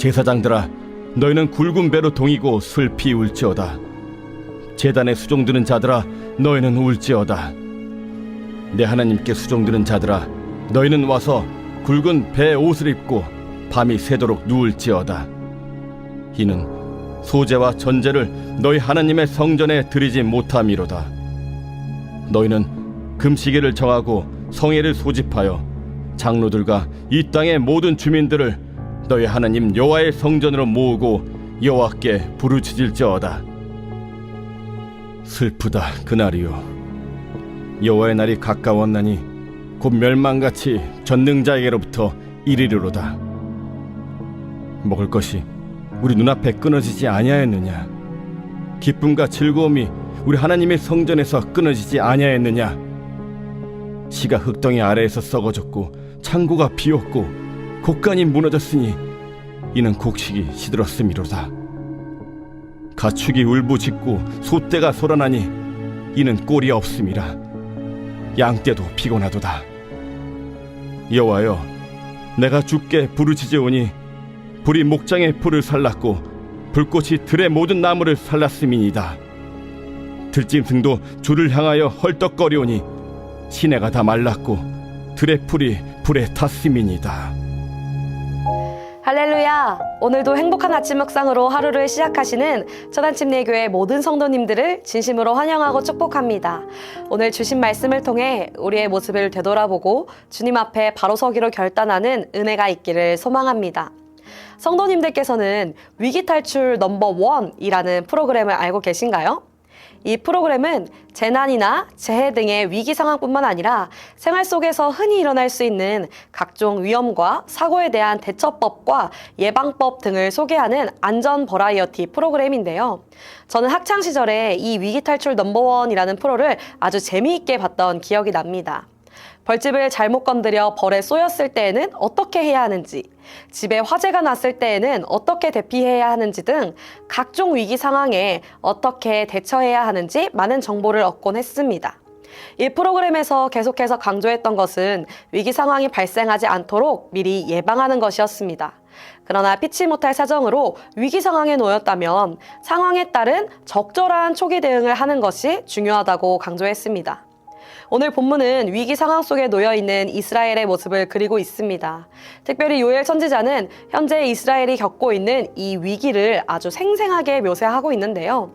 제사장들아 너희는 굵은 배로 동이고 슬피 울지어다. 제단에 수종드는 자들아 너희는 울지어다. 내 하나님께 수종드는 자들아 너희는 와서 굵은 배 옷을 입고 밤이 새도록 누울지어다. 이는 소재와 전제를 너희 하나님의 성전에 드리지 못함이로다. 너희는 금시계를 정하고 성회를 소집하여 장로들과 이 땅의 모든 주민들을 너희 하나님 여호와의 성전으로 모으고 여호와께 부르짖을지어다. 슬프다 그날이요. 여호와의 날이 가까웠나니 곧 멸망같이 전능자에게로부터 이르리로다. 먹을 것이 우리 눈앞에 끊어지지 아니하였느냐? 기쁨과 즐거움이 우리 하나님의 성전에서 끊어지지 아니하였느냐? 시가 흙덩이 아래에서 썩어졌고 창고가 비었고 곡간이 무너졌으니 이는 곡식이 시들었음이로다. 가축이 울부짖고 소떼가 소란하니 이는 꼴이 없음이라. 양떼도 피곤하도다. 여호와여 내가 주께 부르짖으오니 불이 목장의 풀을 살랐고 불꽃이 들의 모든 나무를 살랐음이니이다. 들짐승도 주를 향하여 헐떡거리오니 시내가 다 말랐고 들의 풀이 불에 탔음이니이다 할렐루야! 오늘도 행복한 아침 묵상으로 하루를 시작하시는 천안침례교회 모든 성도님들을 진심으로 환영하고 축복합니다. 오늘 주신 말씀을 통해 우리의 모습을 되돌아보고 주님 앞에 바로 서기로 결단하는 은혜가 있기를 소망합니다. 성도님들께서는 위기 탈출 넘버 원이라는 프로그램을 알고 계신가요? 이 프로그램은 재난이나 재해 등의 위기 상황뿐만 아니라 생활 속에서 흔히 일어날 수 있는 각종 위험과 사고에 대한 대처법과 예방법 등을 소개하는 안전 버라이어티 프로그램인데요. 저는 학창 시절에 이 위기 탈출 넘버원이라는 프로를 아주 재미있게 봤던 기억이 납니다. 벌집을 잘못 건드려 벌에 쏘였을 때에는 어떻게 해야 하는지, 집에 화재가 났을 때에는 어떻게 대피해야 하는지 등 각종 위기 상황에 어떻게 대처해야 하는지 많은 정보를 얻곤 했습니다. 이 프로그램에서 계속해서 강조했던 것은 위기 상황이 발생하지 않도록 미리 예방하는 것이었습니다. 그러나 피치 못할 사정으로 위기 상황에 놓였다면 상황에 따른 적절한 초기 대응을 하는 것이 중요하다고 강조했습니다. 오늘 본문은 위기 상황 속에 놓여 있는 이스라엘의 모습을 그리고 있습니다. 특별히 요엘 선지자는 현재 이스라엘이 겪고 있는 이 위기를 아주 생생하게 묘사하고 있는데요.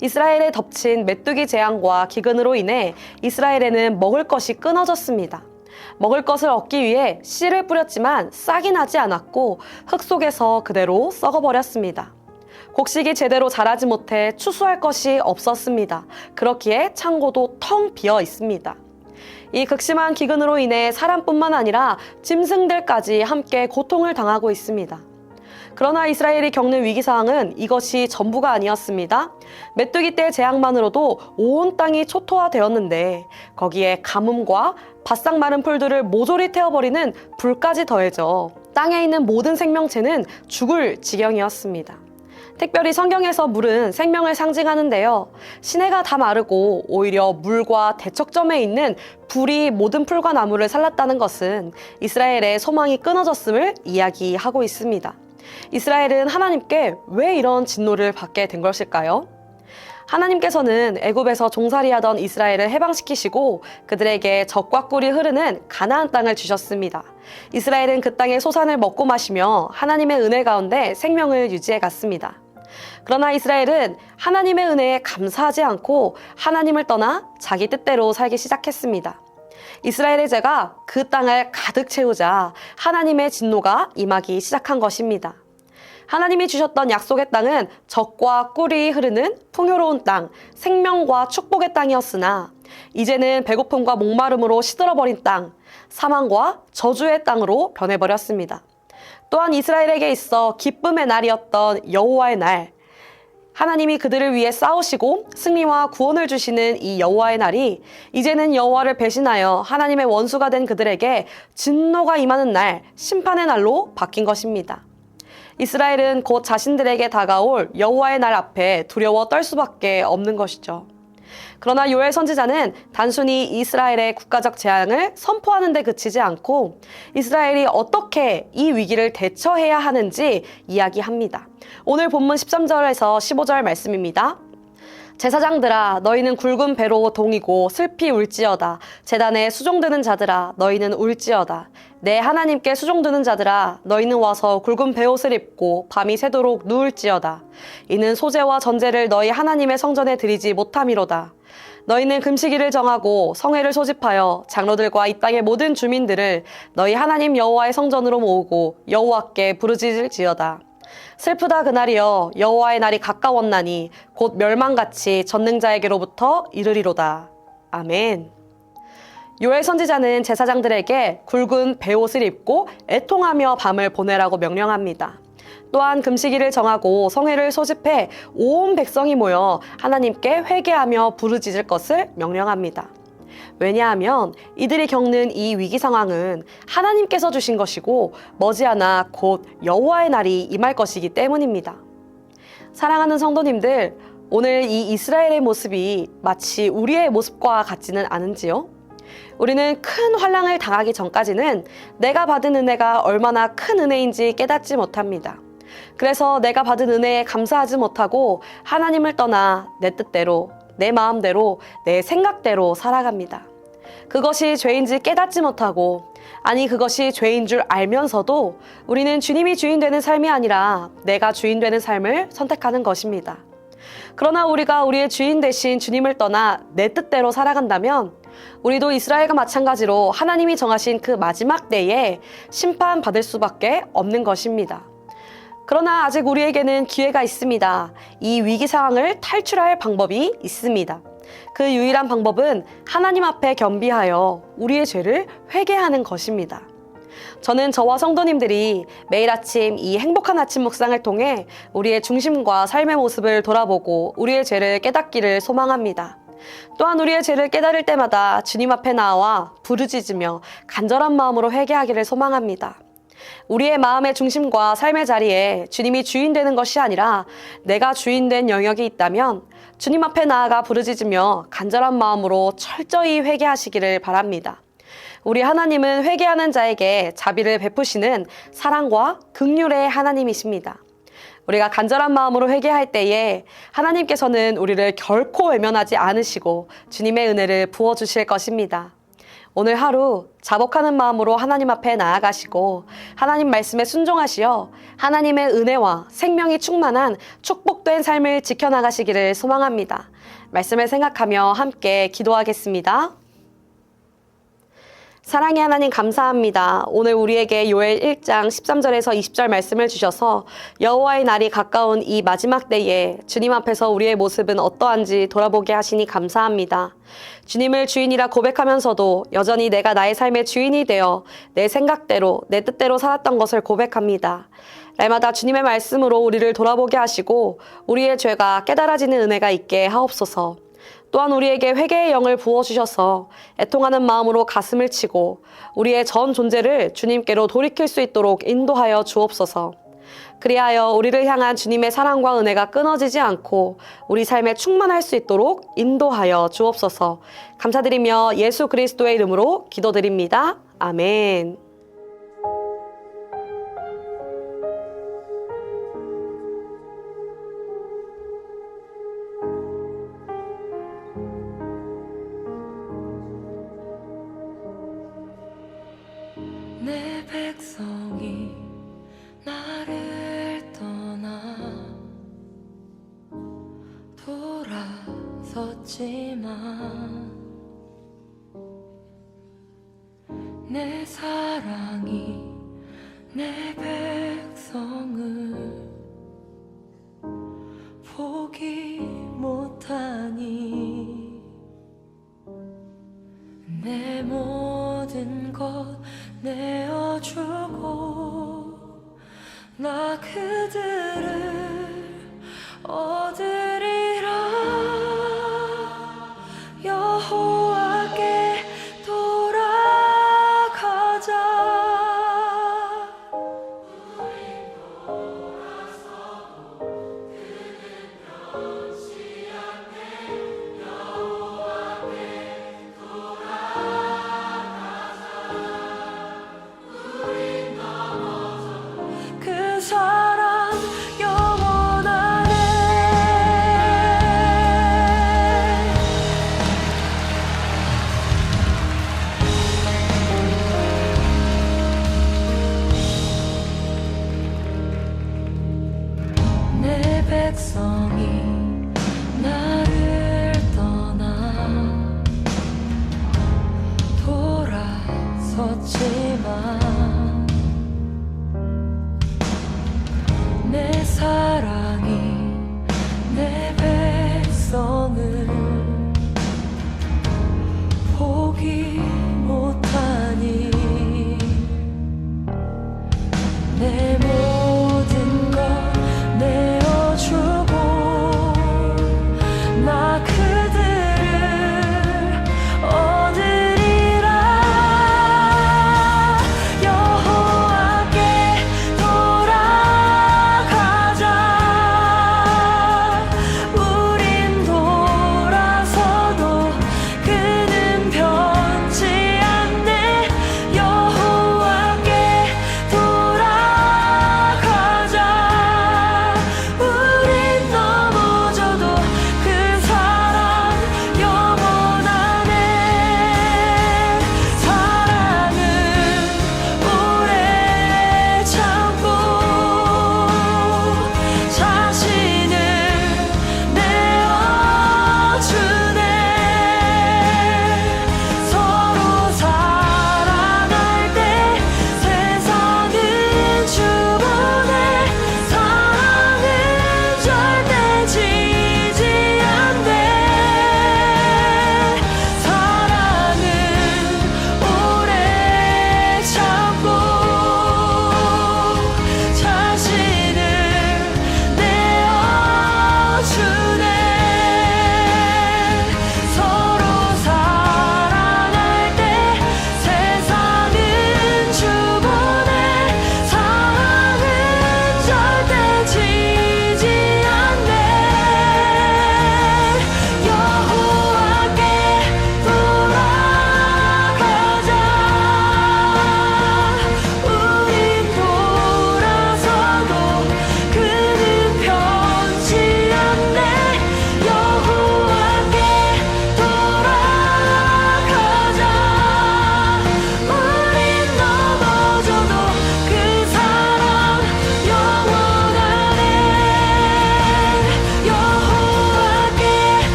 이스라엘에 덮친 메뚜기 재앙과 기근으로 인해 이스라엘에는 먹을 것이 끊어졌습니다. 먹을 것을 얻기 위해 씨를 뿌렸지만 싹이 나지 않았고 흙 속에서 그대로 썩어버렸습니다. 곡식이 제대로 자라지 못해 추수할 것이 없었습니다. 그렇기에 창고도 텅 비어 있습니다. 이 극심한 기근으로 인해 사람뿐만 아니라 짐승들까지 함께 고통을 당하고 있습니다. 그러나 이스라엘이 겪는 위기 상황은 이것이 전부가 아니었습니다. 메뚜기 때 재앙만으로도 온 땅이 초토화되었는데 거기에 가뭄과 바싹 마른 풀들을 모조리 태워버리는 불까지 더해져 땅에 있는 모든 생명체는 죽을 지경이었습니다. 특별히 성경에서 물은 생명을 상징하는데요. 시내가 다 마르고 오히려 물과 대척점에 있는 불이 모든 풀과 나무를 살랐다는 것은 이스라엘의 소망이 끊어졌음을 이야기하고 있습니다. 이스라엘은 하나님께 왜 이런 진노를 받게 된 것일까요? 하나님께서는 애굽에서 종살이하던 이스라엘을 해방시키시고 그들에게 적과 꿀이 흐르는 가나안 땅을 주셨습니다. 이스라엘은 그 땅의 소산을 먹고 마시며 하나님의 은혜 가운데 생명을 유지해 갔습니다. 그러나 이스라엘은 하나님의 은혜에 감사하지 않고 하나님을 떠나 자기 뜻대로 살기 시작했습니다. 이스라엘의 죄가 그 땅을 가득 채우자 하나님의 진노가 임하기 시작한 것입니다. 하나님이 주셨던 약속의 땅은 적과 꿀이 흐르는 풍요로운 땅, 생명과 축복의 땅이었으나 이제는 배고픔과 목마름으로 시들어버린 땅, 사망과 저주의 땅으로 변해버렸습니다. 또한 이스라엘에게 있어 기쁨의 날이었던 여호와의 날, 하나님이 그들을 위해 싸우시고 승리와 구원을 주시는 이 여호와의 날이 이제는 여호와를 배신하여 하나님의 원수가 된 그들에게 진노가 임하는 날, 심판의 날로 바뀐 것입니다. 이스라엘은 곧 자신들에게 다가올 여호와의 날 앞에 두려워 떨 수밖에 없는 것이죠. 그러나 요엘 선지자는 단순히 이스라엘의 국가적 재앙을 선포하는 데 그치지 않고 이스라엘이 어떻게 이 위기를 대처해야 하는지 이야기합니다. 오늘 본문 13절에서 15절 말씀입니다. 제사장들아 너희는 굵은 배로 동이고 슬피 울지어다 재단에 수종드는 자들아 너희는 울지어다 내 하나님께 수종드는 자들아 너희는 와서 굵은 배옷을 입고 밤이 새도록 누울지어다 이는 소재와 전제를 너희 하나님의 성전에 드리지 못함이로다 너희는 금식일을 정하고 성회를 소집하여 장로들과 이 땅의 모든 주민들을 너희 하나님 여호와의 성전으로 모으고 여호와께 부르짖을지어다 슬프다 그날이여 여호와의 날이 가까웠나니 곧 멸망같이 전능자에게로부터 이르리로다. 아멘. 요엘 선지자는 제사장들에게 굵은 베옷을 입고 애통하며 밤을 보내라고 명령합니다. 또한 금식일을 정하고 성회를 소집해 온 백성이 모여 하나님께 회개하며 부르짖을 것을 명령합니다. 왜냐하면 이들이 겪는 이 위기 상황은 하나님께서 주신 것이고 머지않아 곧 여호와의 날이 임할 것이기 때문입니다. 사랑하는 성도님들, 오늘 이 이스라엘의 모습이 마치 우리의 모습과 같지는 않은지요? 우리는 큰 환란을 당하기 전까지는 내가 받은 은혜가 얼마나 큰 은혜인지 깨닫지 못합니다. 그래서 내가 받은 은혜에 감사하지 못하고 하나님을 떠나 내 뜻대로, 내 마음대로, 내 생각대로 살아갑니다. 그것이 죄인지 깨닫지 못하고, 아니, 그것이 죄인 줄 알면서도 우리는 주님이 주인 되는 삶이 아니라 내가 주인 되는 삶을 선택하는 것입니다. 그러나 우리가 우리의 주인 대신 주님을 떠나 내 뜻대로 살아간다면 우리도 이스라엘과 마찬가지로 하나님이 정하신 그 마지막 때에 심판받을 수밖에 없는 것입니다. 그러나 아직 우리에게는 기회가 있습니다. 이 위기 상황을 탈출할 방법이 있습니다. 그 유일한 방법은 하나님 앞에 겸비하여 우리의 죄를 회개하는 것입니다. 저는 저와 성도님들이 매일 아침 이 행복한 아침 묵상을 통해 우리의 중심과 삶의 모습을 돌아보고 우리의 죄를 깨닫기를 소망합니다. 또한 우리의 죄를 깨달을 때마다 주님 앞에 나와 부르짖으며 간절한 마음으로 회개하기를 소망합니다. 우리의 마음의 중심과 삶의 자리에 주님이 주인 되는 것이 아니라 내가 주인 된 영역이 있다면 주님 앞에 나아가 부르짖으며 간절한 마음으로 철저히 회개하시기를 바랍니다. 우리 하나님은 회개하는 자에게 자비를 베푸시는 사랑과 극률의 하나님이십니다. 우리가 간절한 마음으로 회개할 때에 하나님께서는 우리를 결코 외면하지 않으시고 주님의 은혜를 부어주실 것입니다. 오늘 하루 자복하는 마음으로 하나님 앞에 나아가시고 하나님 말씀에 순종하시어 하나님의 은혜와 생명이 충만한 축복된 삶을 지켜나가시기를 소망합니다. 말씀을 생각하며 함께 기도하겠습니다. 사랑의 하나님 감사합니다. 오늘 우리에게 요엘 1장 13절에서 20절 말씀을 주셔서 여호와의 날이 가까운 이 마지막 때에 주님 앞에서 우리의 모습은 어떠한지 돌아보게 하시니 감사합니다. 주님을 주인이라 고백하면서도 여전히 내가 나의 삶의 주인이 되어 내 생각대로 내 뜻대로 살았던 것을 고백합니다. 날마다 주님의 말씀으로 우리를 돌아보게 하시고 우리의 죄가 깨달아지는 은혜가 있게 하옵소서. 또한 우리에게 회개의 영을 부어주셔서 애통하는 마음으로 가슴을 치고 우리의 전 존재를 주님께로 돌이킬 수 있도록 인도하여 주옵소서. 그리하여 우리를 향한 주님의 사랑과 은혜가 끊어지지 않고 우리 삶에 충만할 수 있도록 인도하여 주옵소서. 감사드리며 예수 그리스도의 이름으로 기도드립니다. 아멘. 돌아